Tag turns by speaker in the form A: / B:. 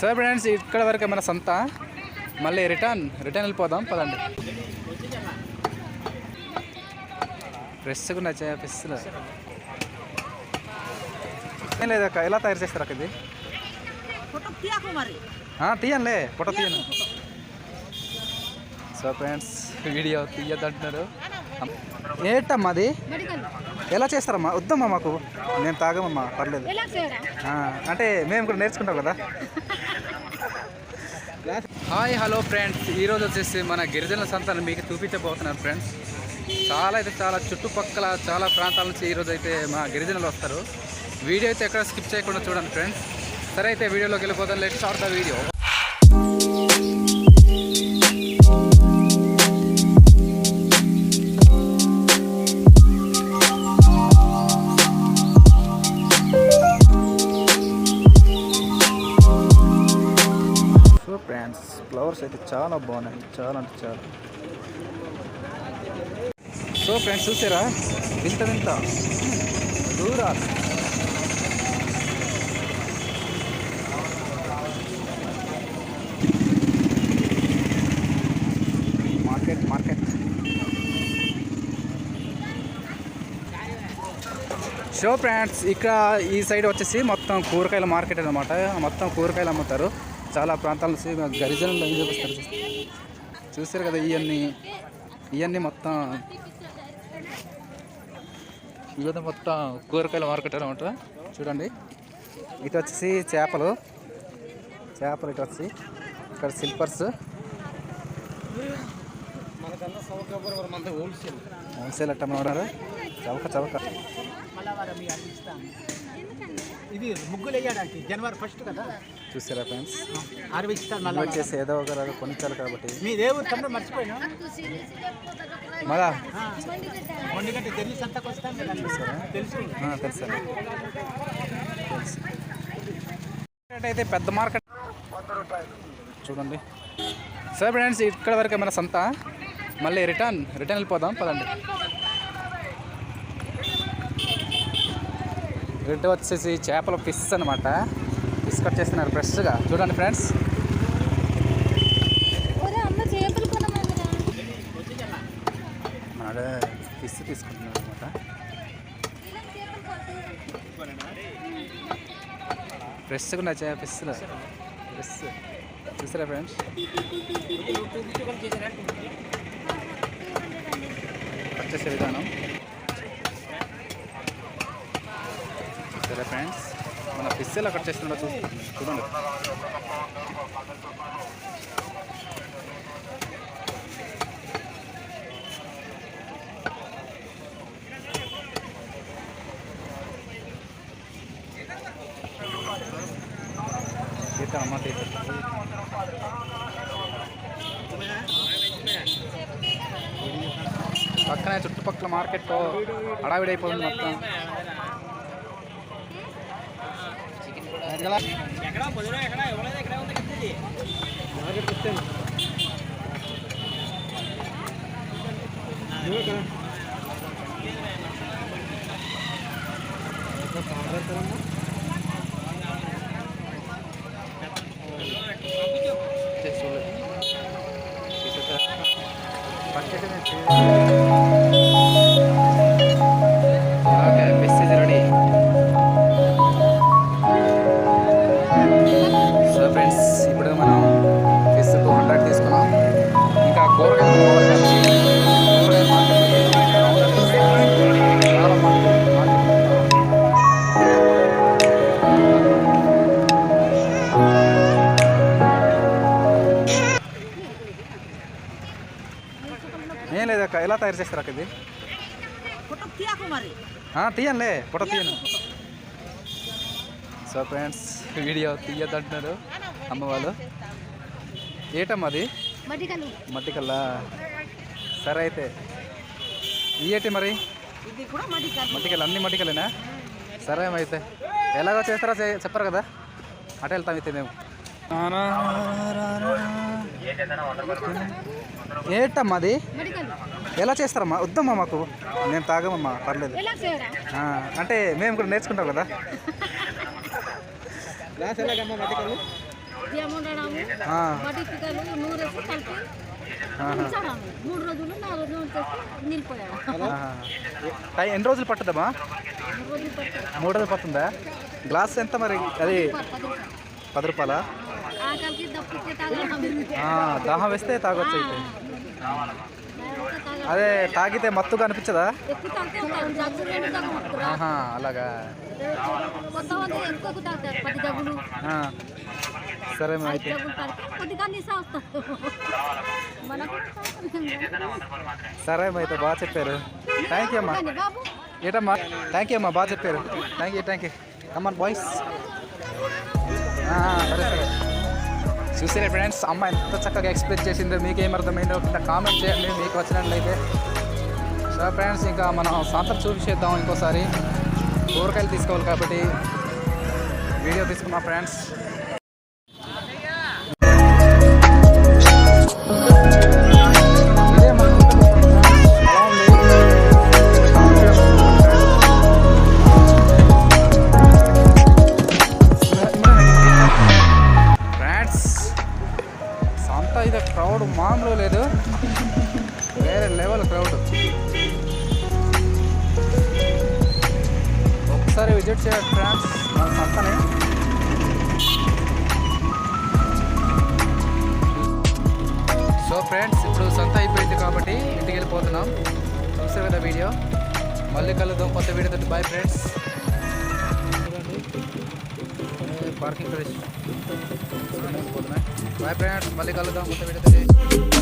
A: సరే ఫ్రెండ్స్ ఇక్కడ వరకు మన సంత? మళ్ళీ రిటర్న్ రిటర్న్ వెళ్ళిపోదాం పదండి. ఫ్రెష్గా నచ్చాయి ఫ్రెష్లు ఏం లేదక్క ఎలా తయారు చేస్తారు అక్క ఇది? తీయంలే ఫోటో తీయను. సో ఫ్రెండ్స్ వీడియో తీయద్దంటున్నారు. ఏంటమ్మా అది? ఎలా చేస్తారమ్మా? వద్దమ్మా మాకు. నేను తాగమమ్మా పర్లేదు. అంటే మేము కూడా నేర్చుకుంటాం కదా. Hi hello friends. ఈరోజు వచ్చేసి మన గిరిజనుల సంతానం మీకు చూపించబోతున్నారు ఫ్రెండ్స్. చాలా అయితే చాలా చుట్టుపక్కల చాలా ప్రాంతాల నుంచి ఈరోజు అయితే మా గిరిజనులు వస్తారు. వీడియో అయితే ఎక్కడ స్కిప్ చేయకుండా చూడండి ఫ్రెండ్స్. సరే అయితే వీడియోలోకి వెళ్ళిపోతాను లెట్ స్టార్ట్ ద వీడియో అయితే చాలా బాగున్నాయి చాలా అంటే చాలా. సో ఫ్రెండ్స్ చూసారా? వింత వింత. దూరాలు మార్కెట్ మార్కెట్. షో ఫ్రెండ్స్ ఇక్కడ ఈ సైడ్ వచ్చేసి మొత్తం కూరగాయల మార్కెట్ అనమాట మొత్తం కూరగాయలు అమ్ముతారు. చాలా ప్రాంతాల నుంచి గరిజనులు ఏం చూపిస్తారు చూస్తారు కదా ఇవన్నీ ఇవన్నీ మొత్తం ఇవన్నీ మొత్తం కూరగాయల మార్కెట్ అనమాట చూడండి. ఇటు వచ్చేసి చేపలు. చేపలు ఇటు వచ్చి ఇక్కడ సిల్పర్స్
B: హోల్సేల్
A: అట్ట ఉన్నారు చవక చవక.
B: ఇది ముగ్గులు వేయడానికి జనవరి ఫస్ట్ కదా?
A: చూసారా ఫ్రెండ్స్? ఇవి
B: మళ్ళీ.
A: వచ్చేసి ఏదో ఒక రకం కొనిచ్చారు కాబట్టి.
B: మీ దేవుడు తమ్ముడు మర్చిపోయినా?
A: మళ్ళా
B: వస్తాం కదా? తెలుసు.
A: ఆ, తెలుసా. అయితే పెద్ద మార్కెట్. చూడండి. సరే ఫ్రెండ్స్ ఇక్కడ వరకు మన సంత? మళ్ళీ రిటర్న్ రిటర్న్ వెళ్ళిపోదాం పదండి. రెడ్ వచ్చేసి చేపల ఫిష్ అనమాట ఫిష్ కట్ చేస్తున్నారు ఫ్రెష్గా. చూడండి ఫ్రెండ్స్. మన ఫిష్ తీసుకుంటున్నారు అనమాట ఫ్రెష్గా ఉన్నాయి ఫిష్లు ఫ్రెష్ చూసారా ఫ్రెండ్స్? కట్ చేసే విధానం సరే ఫ్రెండ్స్ మన కట్ చేస్తున్నాడో చూ చూడండి ఈత అమ్మాట ఈత. పక్కనే చుట్టుపక్కల మార్కెట్ హడావిడి అయిపోతుంది మొత్తం చేసి ఏం లేదక్క ఎలా తయారు చేస్తారు అక్క ఇది? తీయంలే ఫోటో తీయను. సో ఫ్రెండ్స్ వీడియో తీయద్దంటున్నారు అమ్మ వాళ్ళు. ఏటమ్మా అది? మట్టికల్లా. సరే అయితే ఇయ్యేటి మరి?
C: ఇది కూడా మడికాయ
A: మట్టికల్ అన్ని మట్టికలేనా సరే అయితే. ఎలాగో చేస్తారో చే- చెప్పరు కదా? అటు వెళ్తాం అయితే మేము. ఏటమ్మా అది?
D: మడికలు
A: ఎలా చేస్తారమ్మా? వద్దమ్మా మాకు. నేను తాగమమ్మా పర్లేదు. అంటే మేము కూడా నేర్చుకుంటాం కదా. ఎన్ని రోజులు పట్టుదమ్మా? మూడు రోజులు పడుతుందా? గ్లాస్ ఎంత మరి? అది
D: పది రూపాయలు?
A: దాహం వేస్తే తాగొచ్చు అయితే. అదే తాగితే మత్తుగా అనిపించదా? అలాగా. సరే అయితే సరే అయితే బాగా చెప్పారు. థ్యాంక్ యూ అమ్మా. ఏటమ్మా? థ్యాంక్ యూ అమ్మా బాగా చెప్పారు. థ్యాంక్ యూ థ్యాంక్ యూ అమ్మా బాయ్స్ సరే సరే. చూసారా ఫ్రెండ్స్ అమ్మ ఎంత చక్కగా ఎక్స్ప్లెయిన్ చేసిందో మీకేం అర్థమైందో కింద కామెంట్ చేయండి మీకు వచ్చినట్లయితే. సో ఫ్రెండ్స్ ఇంకా మనం సాంతర్ చూపించేద్దాం ఇంకోసారి. కూరగాయలు తీసుకోవాలి కాబట్టి. వీడియో తీసుకున్నాం ఫ్రెండ్స్ క్రౌడ్ మామూలు లేదు. వేరే లెవెల్ క్రౌడ్. ఒకసారి విజిట్ చేయండి ఫ్రెండ్స్ మన సో ఫ్రెండ్స్ ఇప్పుడు సంత అయిపోయింది కాబట్టి ఇంటికి వెళ్ళిపోతున్నాం. చూసారు కదా వీడియో? మళ్ళీ కలుద్దాం కొత్త వీడియో బాయ్ ఫ్రెండ్స్ పార్కింగ్ ప్రదేశం బాయ్ ఫ్రెండ్స్ మళ్ళీ కలుద్దాం. కొత్త వీడియో